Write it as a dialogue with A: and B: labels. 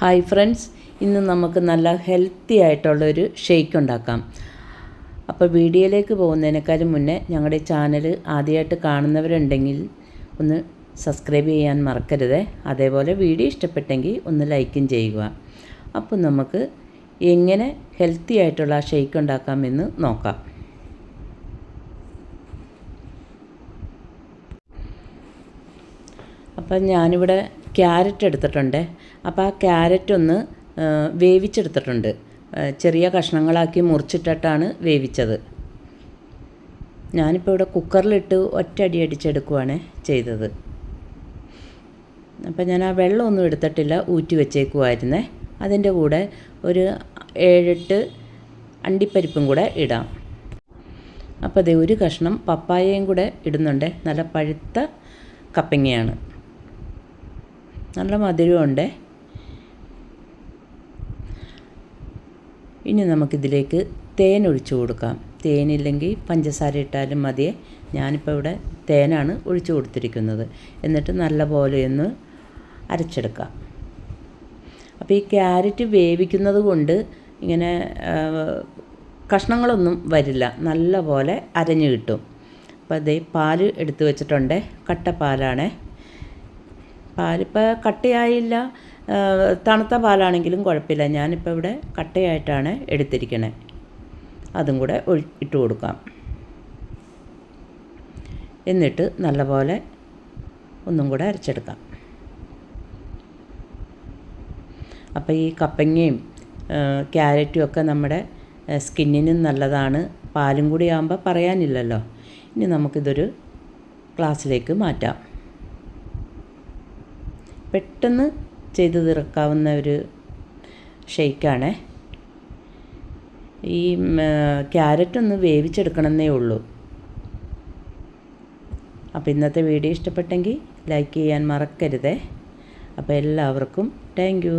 A: Hi friends ഇന്ന് നമുക്ക് നല്ല ഹെൽത്തി ആയിട്ടുള്ളൊരു ഷേക്ക് ഉണ്ടാക്കാം. അപ്പോൾ വീഡിയോയിലേക്ക് പോകുന്നതിനേക്കാളും മുന്നേ ഞങ്ങളുടെ ചാനൽ ആദ്യമായിട്ട് കാണുന്നവരുണ്ടെങ്കിൽ ഒന്ന് സബ്സ്ക്രൈബ് ചെയ്യാൻ മറക്കരുത്. അതേപോലെ വീഡിയോ ഇഷ്ടപ്പെട്ടെങ്കിൽ ഒന്ന് ലൈക്കും ചെയ്യുക. അപ്പോൾ നമുക്ക് എങ്ങനെ ഹെൽത്തി ആയിട്ടുള്ള ഷേക്ക് ഉണ്ടാക്കാമെന്ന് നോക്കാം. അപ്പം ഞാനിവിടെ ക്യാരറ്റ് എടുത്തിട്ടുണ്ട്. അപ്പോൾ ആ ക്യാരറ്റ് ഒന്ന് വേവിച്ചെടുത്തിട്ടുണ്ട്. ചെറിയ കഷ്ണങ്ങളാക്കി മുറിച്ചിട്ടിട്ടാണ് വേവിച്ചത്. ഞാനിപ്പോൾ ഇവിടെ കുക്കറിലിട്ട് ഒറ്റടി അടിച്ചെടുക്കുവാണ് ചെയ്തത്. അപ്പം ഞാൻ ആ വെള്ളമൊന്നും എടുത്തിട്ടില്ല ഊറ്റി വെച്ചേക്കുമായിരുന്നേ അതിന്റെ കൂടെ ഒരു ഏഴെട്ട് അണ്ടിപ്പരിപ്പും കൂടെ ഇടാം. അപ്പോൾ അതേ ഒരു കഷ്ണം പപ്പായയും കൂടെ ഇടുന്നുണ്ട്. നല്ല പഴുത്ത കപ്പങ്ങയാണ്. നല്ല മധുരമുണ്ട്. ഇനി നമുക്കിതിലേക്ക് തേൻ ഒഴിച്ചു കൊടുക്കാം. തേനില്ലെങ്കിൽ പഞ്ചസാര ഇട്ടാലും മതിയെ ഞാനിപ്പോൾ ഇവിടെ തേനാണ് ഒഴിച്ചു കൊടുത്തിരിക്കുന്നത്. എന്നിട്ട് നല്ല പോലെ ഒന്ന് അരച്ചെടുക്കാം. അപ്പോൾ ഈ ക്യാരറ്റ് വേവിക്കുന്നത് കൊണ്ട് ഇങ്ങനെ കഷ്ണങ്ങളൊന്നും വരില്ല. നല്ല പോലെ അരഞ്ഞു കിട്ടും. അപ്പോൾ അതേ പാൽ എടുത്തു വെച്ചിട്ടുണ്ട്. കട്ട പാലാണേ പാലിപ്പോൾ കട്ടയായില്ല. തണുത്ത പാലാണെങ്കിലും കുഴപ്പമില്ല. ഞാനിപ്പോൾ ഇവിടെ കട്ടയായിട്ടാണ് എടുത്തിരിക്കണേ. അതും കൂടെ ഇട്ട് കൊടുക്കാം. എന്നിട്ട് നല്ലപോലെ ഒന്നും കൂടെ അരച്ചെടുക്കാം. അപ്പോൾ ഈ കപ്പങ്ങയും ക്യാരറ്റും ഒക്കെ നമ്മുടെ സ്കിന്നിനും നല്ലതാണ്. പാലും കൂടി ആകുമ്പോൾ പറയാനില്ലല്ലോ. ഇനി നമുക്കിതൊരു ഗ്ലാസ്സിലേക്ക് മാറ്റാം. പെട്ടെന്ന് ചെയ്തു തീർക്കാവുന്ന ഒരു ഷെയ്ക്കാണ് ഈ ക്യാരറ്റ് ഒന്ന് വേവിച്ചെടുക്കണമെന്നേ ഉള്ളൂ. അപ്പോൾ ഇന്നത്തെ വീഡിയോ ഇഷ്ടപ്പെട്ടെങ്കിൽ ലൈക്ക് ചെയ്യാൻ മറക്കരുതേ. അപ്പോൾ എല്ലാവർക്കും താങ്ക്